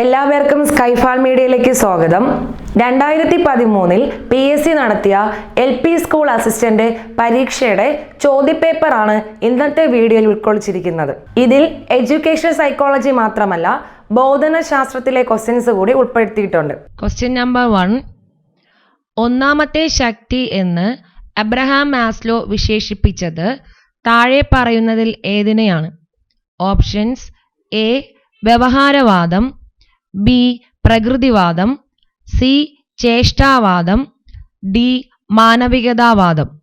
എല്ലാവർക്കും സ്കൈഫാൾ മീഡിയയിലേക്ക് സ്വാഗതം. രണ്ടായിരത്തി പതിമൂന്നിൽ പി എസ് സി നടത്തിയ എൽ പി സ്കൂൾ അസിസ്റ്റന്റ് പരീക്ഷയുടെ ചോദ്യപേപ്പറാണ് ഇന്നത്തെ വീഡിയോയിൽ ഉൾക്കൊള്ളിച്ചിരിക്കുന്നത്. ഇതിൽ എഡ്യൂക്കേഷൻ സൈക്കോളജി മാത്രമല്ല ബോധനശാസ്ത്രത്തിലെ ക്വസ്റ്റ്യൻസ് കൂടി ഉൾപ്പെടുത്തിയിട്ടുണ്ട്. ക്വസ്റ്റ്യൻ നമ്പർ വൺ ഒന്നാമത്തെ ശക്തി എന്ന് അബ്രഹാം മാസ്ലോ വിശേഷിപ്പിച്ചത് താഴെ പറയുന്നതിൽ ഏതിനെയാണ്? ഓപ്ഷൻസ് എ വ്യവഹാരവാദം. ബി പ്രകൃതിവാദം സി ചേഷ്ടാവാദം ഡി മാനവികതാവാദം.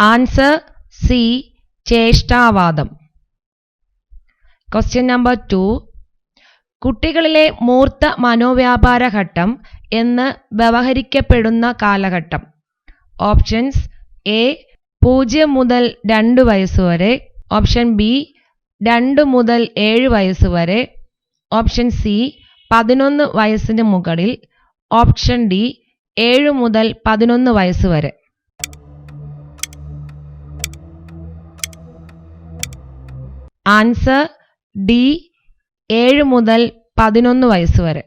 Answer C ചേഷ്ടാവാദം. Question number two. കുട്ടികളിലെ മൂർത്ത മനോവ്യാപാര ഘട്ടം എന്ന് വ്യവഹരിക്കപ്പെടുന്ന കാലഘട്ടം. ഓപ്ഷൻസ് എ പൂജ്യം മുതൽ രണ്ട് വയസ്സ് വരെ. ഓപ്ഷൻ ബി രണ്ട് മുതൽ ഏഴ് വയസ്സ് വരെ. ഓപ്ഷൻ സി പതിനൊന്ന് വയസ്സിന് മുകളിൽ. ഓപ്ഷൻ ഡി ഏഴ് മുതൽ പതിനൊന്ന് വയസ്സ് വരെ. ആൻസർ ഡി ഏഴ് മുതൽ പതിനൊന്ന് വയസ്സ് വരെ.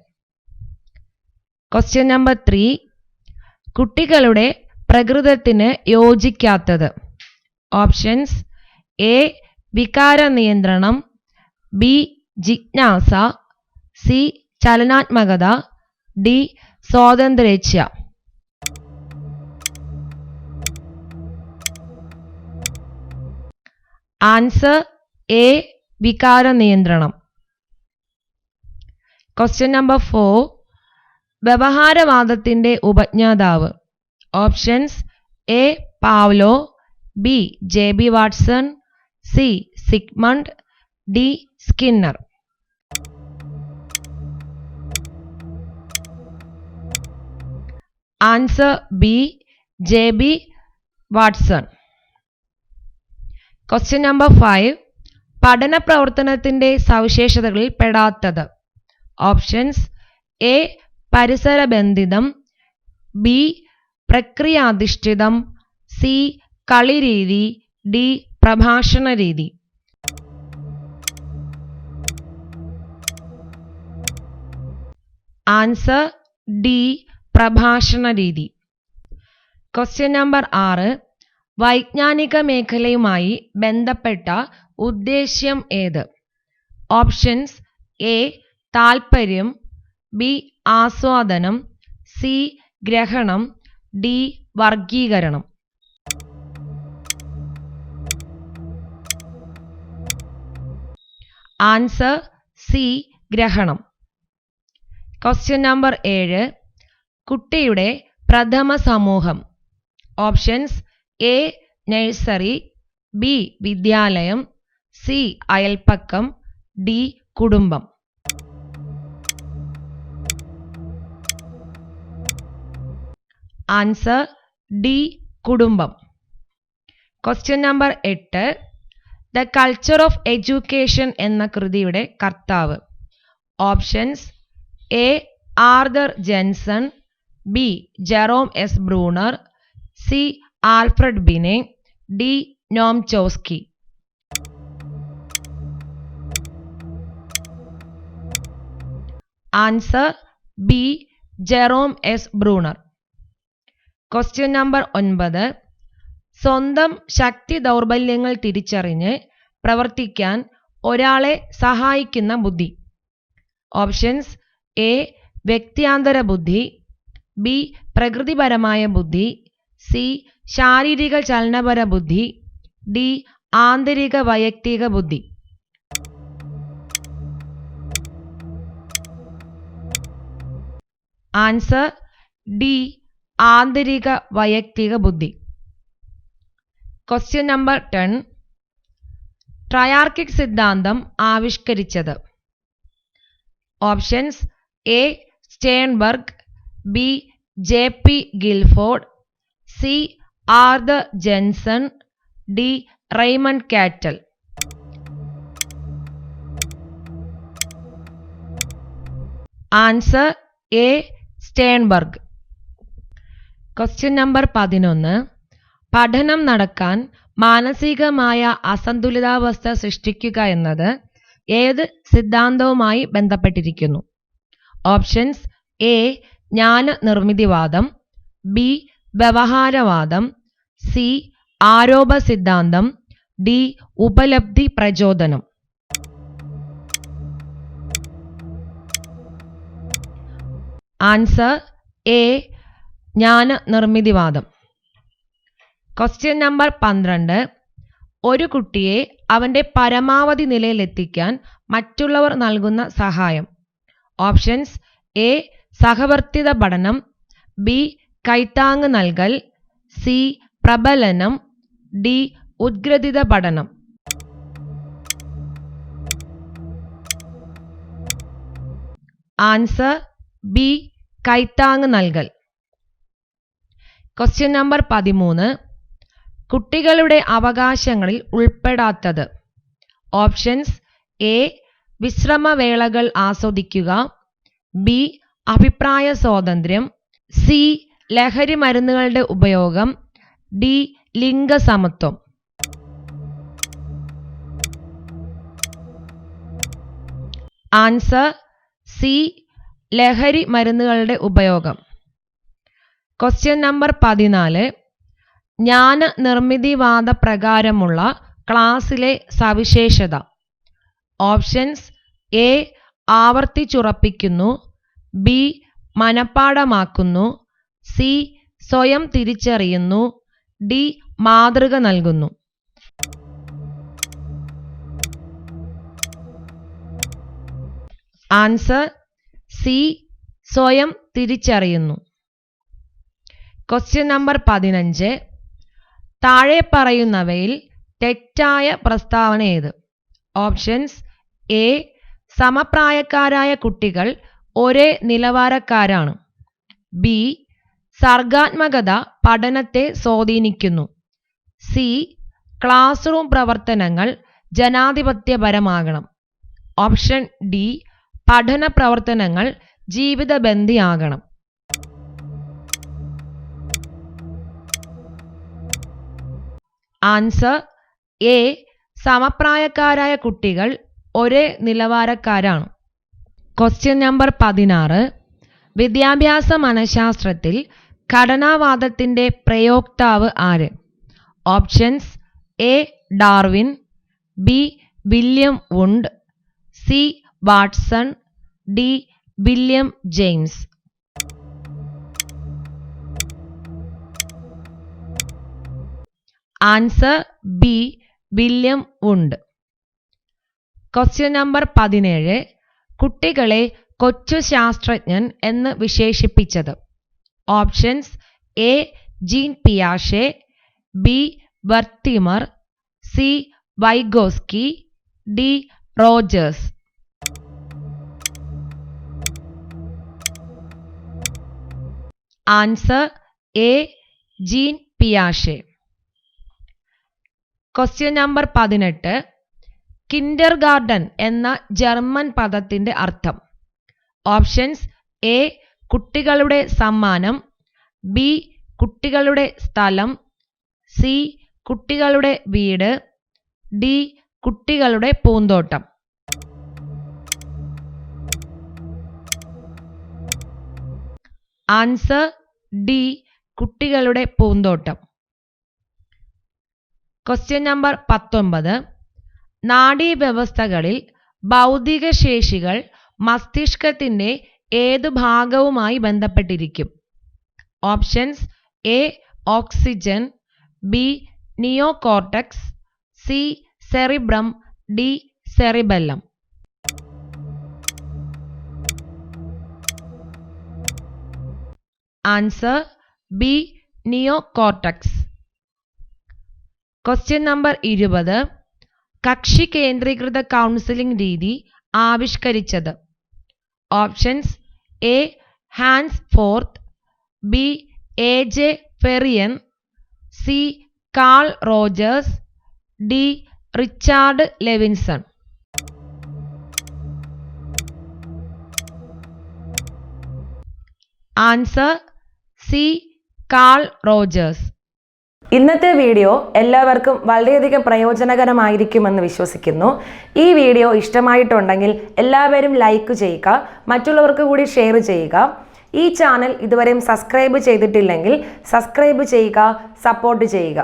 ക്വസ്റ്റ്യൻ നമ്പർ ത്രീ കുട്ടികളുടെ പ്രകൃതത്തിന് യോജിക്കാത്തത്. ഓപ്ഷൻസ് എ വികാര നിയന്ത്രണം ബി ജിജ്ഞാസ സി ചലനാത്മകത ഡി സ്വാതന്ത്ര്യേച്ഛ ആൻസർ എ വികാര നിയന്ത്രണം ക്വസ്റ്റ്യൻ നമ്പർ ഫോർ വ്യവഹാരവാദത്തിന്റെ ഉപജ്ഞാതാവ്. Options A Pavlov B J B Watson C Sigmund D Skinner. Answer B J B Watson question number five പഠന പ്രവർത്തനത്തിന്റെ സവിശേഷതകളിൽ പെടാത്തത്. ഓപ്ഷൻസ് എ പരിസരബന്ധിതം ബി പ്രക്രിയാധിഷ്ഠിതം സി കളിരീതി ഡി പ്രഭാഷണ രീതി. ആൻസർ ഡി പ്രഭാഷണ രീതി. ക്വസ്റ്റ്യൻ നമ്പർ ആറ്. വൈജ്ഞാനിക മേഖലയുമായി ബന്ധപ്പെട്ട ഉദ്ദേശ്യം ഏത്? ഓപ്ഷൻസ് എ താൽപ്പര്യം ബി ആസ്വാദനം സി ഗ്രഹണം ഡി വർഗീകരണം ആൻസർ സി ഗ്രഹണം. ക്വസ്റ്റ്യൻ നമ്പർ ഏഴ്. കുട്ടിയുടെ പ്രഥമ സമൂഹം. ഓപ്ഷൻസ് എ നഴ്സറി ബി വിദ്യാലയം സി അയൽപ്പക്കം ഡി കുടുംബം. ആൻസർ ഡി കുടുംബം. ക്വസ്റ്റ്യൻ നമ്പർ എട്ട്. ദ കൾച്ചർ ഓഫ് എഡ്യൂക്കേഷൻ എന്ന കൃതിയുടെ കർത്താവ്. Options A Arthur Jensen. B Jerome S Bruner. C Alfred Binet. D Noam Chomsky. Answer B Jerome S Bruner. Question number ഒൻപത്. സ്വന്തം ശക്തി ദൗർബല്യങ്ങൾ തിരിച്ചറിഞ്ഞ് പ്രവർത്തിക്കാൻ ഒരാളെ സഹായിക്കുന്ന ബുദ്ധി. ഓപ്ഷൻസ് എ വ്യക്തിയാന്തര ബുദ്ധി ബി പ്രകൃതിപരമായ ബുദ്ധി സി ശാരീരിക ചലനപര ബുദ്ധി ഡി ആന്തരിക വൈയക്തിക ബുദ്ധി. ആൻസർ ഡി ആന്തരിക വൈയക്തിക ബുദ്ധി. ക്വസ്റ്റ്യൻ നമ്പർ ടെൻ ട്രയാർക്കിക് സിദ്ധാന്തം ആവിഷ്കരിച്ചത്. Options A Sternberg B J P Guilford C Arthur Jensen D Raymond Cattell answer A Sternberg question number പതിനൊന്ന്. പഠനം നടക്കാൻ മാനസികമായ അസന്തുലിതാവസ്ഥ സൃഷ്ടിക്കുക എന്നത് ഏത് സിദ്ധാന്തവുമായി ബന്ധപ്പെട്ടിരിക്കുന്നു? ഓപ്ഷൻസ് എ ജ്ഞാന നിർമ്മിതിവാദം ബി വ്യവഹാരവാദം സി ആരോപ സിദ്ധാന്തം ഡി ഉപലബ്ധി പ്രചോദനം. ആൻസർ എ ജ്ഞാന നിർമ്മിതിവാദം ക്വസ്റ്റ്യൻ നമ്പർ പന്ത്രണ്ട്. ഒരു കുട്ടിയെ അവന്റെ പരമാവധി നിലയിലെത്തിക്കാൻ മറ്റുള്ളവർ നൽകുന്ന സഹായം. ഓപ്ഷൻസ് എ സഹവർത്തിത പഠനം. ബി കൈത്താങ് നൽകൽ. സി പ്രബലനം. ഡി ഉദ്ഗ്രഥിത പഠനം. ആൻസർ ബി കൈത്താങ് നൽകൽ. ക്വസ്റ്റ്യൻ നമ്പർ പതിമൂന്ന്. കുട്ടികളുടെ അവകാശങ്ങളിൽ ഉൾപ്പെടാത്തത്. Options A. വിശ്രമവേളകൾ ആസ്വദിക്കുക. ബി. അഭിപ്രായ സ്വാതന്ത്ര്യം. സി. ലഹരി മരുന്നുകളുടെ ഉപയോഗം. ഡി. ലിംഗസമത്വം. Answer C. ലഹരി മരുന്നുകളുടെ ഉപയോഗം. ക്വസ്റ്റ്യൻ നമ്പർ പതിനാല്. ജ്ഞാന നിർമ്മിതിവാദ പ്രകാരമുള്ള ക്ലാസിലെ സവിശേഷത. Options A. ആവർത്തിച്ചുറപ്പിക്കുന്നു. ബി. മനഃപ്പാടമാക്കുന്നു സി. സ്വയം തിരിച്ചറിയുന്നു. ഡി. മാതൃക നൽകുന്നു. Answer C. സ്വയം തിരിച്ചറിയുന്നു. ക്വസ്റ്റ്യൻ നമ്പർ പതിനഞ്ച്. താഴെ പറയുന്നവയിൽ തെറ്റായ പ്രസ്താവന ഏത്? ഓപ്ഷൻസ് എ സമപ്രായക്കാരായ കുട്ടികൾ ഒരേ നിലവാരക്കാരാണ്. ബി സർഗാത്മകത പഠനത്തെ സ്വാധീനിക്കുന്നു. സി ക്ലാസ് റൂം പ്രവർത്തനങ്ങൾ ജനാധിപത്യപരമാകണം. ഓപ്ഷൻ ഡി പഠന പ്രവർത്തനങ്ങൾ ജീവിതബന്ധിയാകണം. ആൻസർ എ സമപ്രായക്കാരായ കുട്ടികൾ ഒരേ നിലവാരക്കാരാണ്. ക്വസ്റ്റ്യൻ നമ്പർ പതിനാറ്. വിദ്യാഭ്യാസ മനഃശാസ്ത്രത്തിൽ ഘടനാവാദത്തിന്റെ പ്രയോക്താവ് ആര്? Options A Darwin B William വുണ്ട് C Watson D William James answer B William വുണ്ട്. Question number പതിനേഴ്. കുട്ടികളെ കൊച്ചു ശാസ്ത്രജ്ഞൻ എന്ന് വിശേഷിപ്പിച്ചത്. Options A gene പിയാഷെ B വർത്തിമർ C Vygotsky D Rogers. Answer A gene പിയാഷെ. Question number പതിനെട്ട്. കിൻഡർ ഗാർഡൻ എന്ന ജർമ്മൻ പദത്തിന്റെ അർത്ഥം. ഓപ്ഷൻസ് എ കുട്ടികളുടെ സമ്മാനം. ബി കുട്ടികളുടെ സ്ഥലം. സി കുട്ടികളുടെ വീട്. ഡി കുട്ടികളുടെ പൂന്തോട്ടം. ആൻസർ ഡി കുട്ടികളുടെ പൂന്തോട്ടം. ക്വസ്റ്റ്യൻ നമ്പർ പത്തൊമ്പത്. നാഡീവ്യവസ്ഥകളിൽ ഭൗതിക ശേഷികൾ മസ്തിഷ്കത്തിന്റെ ഏതു ഭാഗവുമായി ബന്ധപ്പെട്ടിരിക്കും? Options A oxygen B neocortex C cerebrum D cerebellum answer B neocortex question number ഇരുപത്. കക്ഷി കേന്ദ്രീകൃത കൗൺസിലിംഗ് രീതി ആവിഷ്കരിച്ചത്. Options A Hans Forth B A J Ferrian C Carl Rogers D Richard Levinson answer C Carl Rogers ഇന്നത്തെ video എല്ലാവർക്കും വളരെയധികം പ്രയോജനകരമായിരിക്കുമെന്ന് വിശ്വസിക്കുന്നു. ഈ വീഡിയോ ഇഷ്ടമായിട്ടുണ്ടെങ്കിൽ എല്ലാവരും ലൈക്ക് ചെയ്യുക മറ്റുള്ളവർക്ക് കൂടി ഷെയർ ചെയ്യുക. ഈ ചാനൽ ഇതുവരെയും സബ്സ്ക്രൈബ് ചെയ്തിട്ടില്ലെങ്കിൽ സബ്സ്ക്രൈബ് ചെയ്യുക സപ്പോർട്ട് ചെയ്യുക.